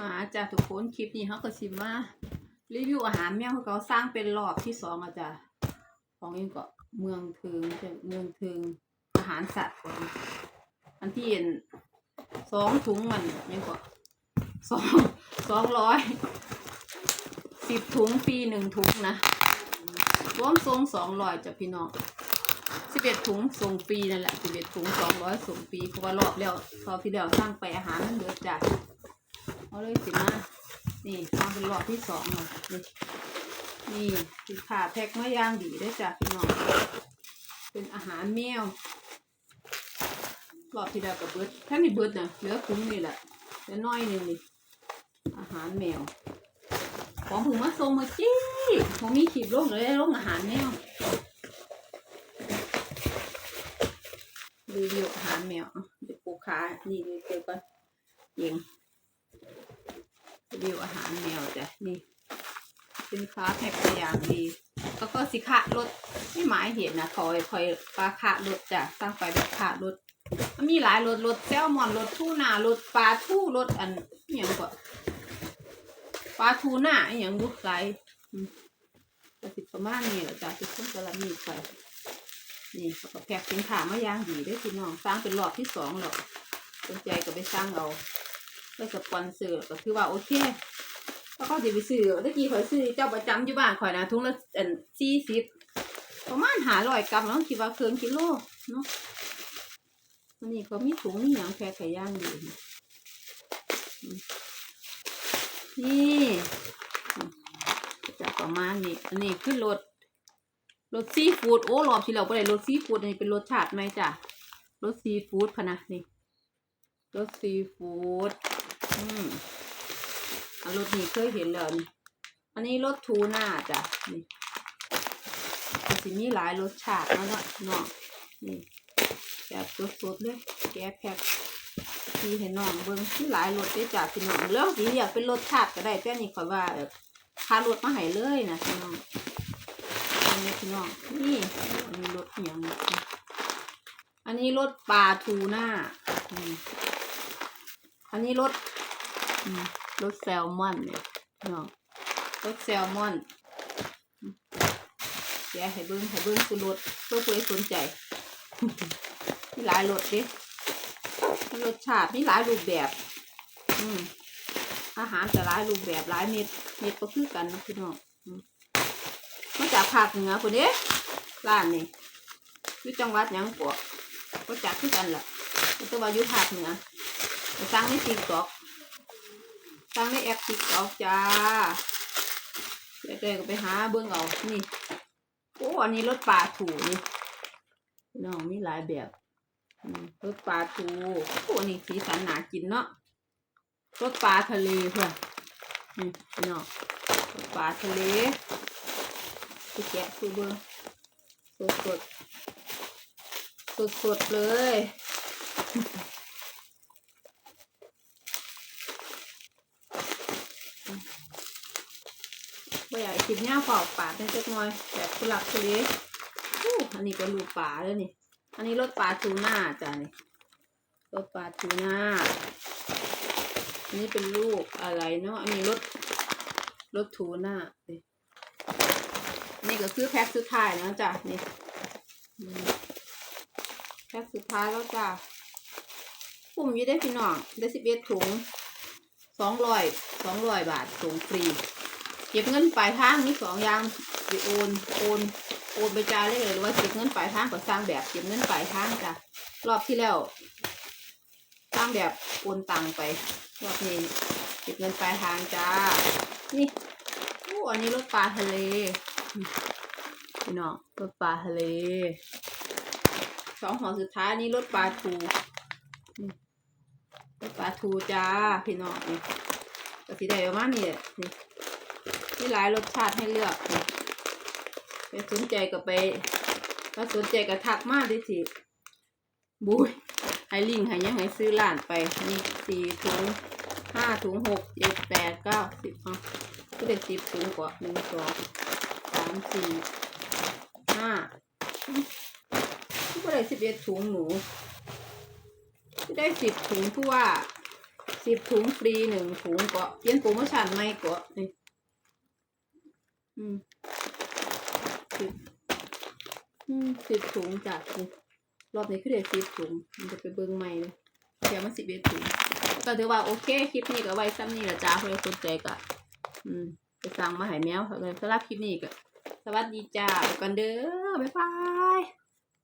มาจ้ะทุกคนคลิปนี้เขาก็สิมารีวิวอาหารแมวเขาสร้างเป็นรอบที่สองอะจ้ะของเองก็เมืองถึงจะเมืองถึงอาหารสัตว์ก่อนอันที่เห็นสองถุงมันยังก็สองสองร้อยสิบถุงฟรีหนึ่งถุงนะรวมทรงสองร้อยจ้ะพี่น้องสิบเอ็ดถุงส่งฟรีนั่นแหละสิบเอ็ดถุงสองร้อยส่งฟรีเพราะว่ารอบแล้วรอบที่แล้วสร้างไปอาหารมันเยอจ้ะ เอาเลยสิมานี่ทำเป็นรอบที่สองเนาะนี่นี่สิขาแพ็คมาย่างดีได้จ้ะพี่น้องเป็นอาหารแมวรอบที่แล้วกับเบิร์ดแค่นี้เบิร์ดนะเหลือคุ้มนี่แหละเหลือน้อยนึงนี่อาหารแมวของผมมาส่งมาจี้ผมมีขีดลงเลยลงอาหารแมวรีวิวอาหารแมวเดี๋ยวปูขานี่เลยเจอกันเอง วิวอาหารแมวจ้ะนี่สินค้าแพ็คมาอย่างดีแล้วก็สิคะรถไม่หมายเห็นนะคอยคอยปลาคะรถจ้ะตั้งไปแบบคะรถมันมีหลายรถรถแซลมอนรถทูน่ารถปลาทูรถอันอย่างก็ปลาทูน่าอย่างบุกไลอืมก็สิประมาณนี้แหละจ้ะทุกคนกำลังมีไปนี่ก็แพ็คสินค้ามาอย่างดีเด้วยพี่น้องสร้างเป็นรอบที่สองแล้วสนใจก็ไปสร้างเอา ได้สปอนเซอร์ก็คือว่าโอเคแล้วก็จะไปซื้อตะกี้ข่อยซื้อเจ้าประจำอยู่บ้านข่อยนะถุงละอันสี่สิบประมาณหาร้อยกรัมแล้วคิดว่าเกินกิโลเนาะอันนี้ก็มีถุงนี่อย่างแค่ไก่ย่างอยู่นี่จะประมาณนี้อันนี้ขึ้นรถรถซีฟู้ดโอ้รอบที่เราไปได้รถซีฟู้ดอันนี้เป็นรสชาติไหมจ้ะรสซีฟู้ดพะนะนี่รสซีฟู้ด อืมรสนี้เคยเห็นแล้วนี่อันนี้รสทูน่าจ้ะนี่มันสิมีหลายรสชาติแล้วเนาะเนาะนี่แบบสดๆเลยแกะแพ็คที่ให้น้องเบิ่งมีหลายรสเด้จ้ะพี่น้องแล้วสีอยากเป็นรสชาติก็ได้แต่นี่ขอว่าแบบพารสมาให้เลยนะพี่น้องอันนี้พี่น้องนี่อันนี้รสอหย่างนี้อันนี้รสปลาทูน่าอันนี้รส รสแซลมอนเนี่ยเนาะรสแซลมอนอืมแกะให้เบิ้งให้เบิ้งคือรสเพื่อผู้ใดสนใจมีหลายรสดิรสชาติมีหลายรูปแบบ อืมอาหารแต่หลายรูปแบบหลายเม็ดเม็ดก็คือกันนะพี่น้องมาจากภาคเหนือคนเด้ร้านนี่อยู่จังหวัดยังปวกก็จากคือกันแหละแต่ว่าอยู่ภาคเหนือไปสร้างในติ๊กต็อก สร้งในแอปติ๊กต็อกจ้าเดี๋ยวๆก็ไปหาเบิ่งเอานี่โอ้อันนี้รถปลาถูนี่น้องมีหลายแบบรถปลาถูโอ้อันนี้สีสันหนากินเนาะรถปลาทะเลเพื่อนนี่น้องรถปลาทะเลที่แกะคือเบิ่งสดสดสดสดเลย ไม่อยากคลิปเนี้ยเปล่าปาเป็นเล็กน้อยแบบกุหลักทุเลอู้อันนี้ก็นลูกปลาแล้วนี่ อันนี้รสปลาทูน่าจ้ะนี่รสปลาทูน่าอันนี้เป็นลูกอะไรเนาะ อันนี้รสรสทูน่านี่นี่ก็คือแพ็คสุดท้ายแล้วจ้ะนี่แพ็คสุดท้ายแล้วจ้ะปุ่มยี่ได้พี่น้องได้สิบเอ็ดถุงสองร้อยสองร้อยบาทส่งฟรี เก็บเงินปลายทางมีสองอย่างสิโอนโอนโอนไปจ่ายได้เลยหรือว่าเก็บเงินปลายทางก็สร้างแบบเก็บเงินปลายทางจ้ะรอบที่แล้วสร้างแบบโอนตังไปรอบนี้เก็บเงินปลายทางจ้า นี่โอ้อันนี้รถปลาทะเลพี่น้องรถปลาทะเลสองห่อสุดท้ายนี่รถปลาทูนี่รถปลาทูจ้าพี่น้องนี่ก็สีได้ประมาณนี้แหละนี่ มีหลายรสชาติให้เลือกไปสนใจก็ไป ถ้าสนใจก็ทักมาได้สิบุยให้ลิงให้ยังให้ซื้อร้านไปนี่สี่ถุงห้าถุงหกเจ็ดแปดเก้าสิบอะก็ได้สิบถุงกว่าหนึ่งสองสามสี่ห้าก็ได้สิบเอ็ดถุงหนูก็ได้สิบถุงทั่วสิบถุงฟรีหนึ่งถุงก็เปลี่ยนโปรโมชั่นใหม่ก็นี่ อืมสิบอืมสิบถุงจากุรอบนี้คือเดี๋ยวสิบถุง มันจะไปเบิ้งใหม่เลยเดี๋ยวมันสิบเอ็ดถุงก็ถือว่าโอเค คลิปนี้ก็ไว้ซ้ำนี่แหละจ้าเพื่อคนใจก็อืมไปสั่งมาให้แมวเลยสำหรับคลิปนี้ก็สวัสดีจ้ากันเด้อบ๊ายบาย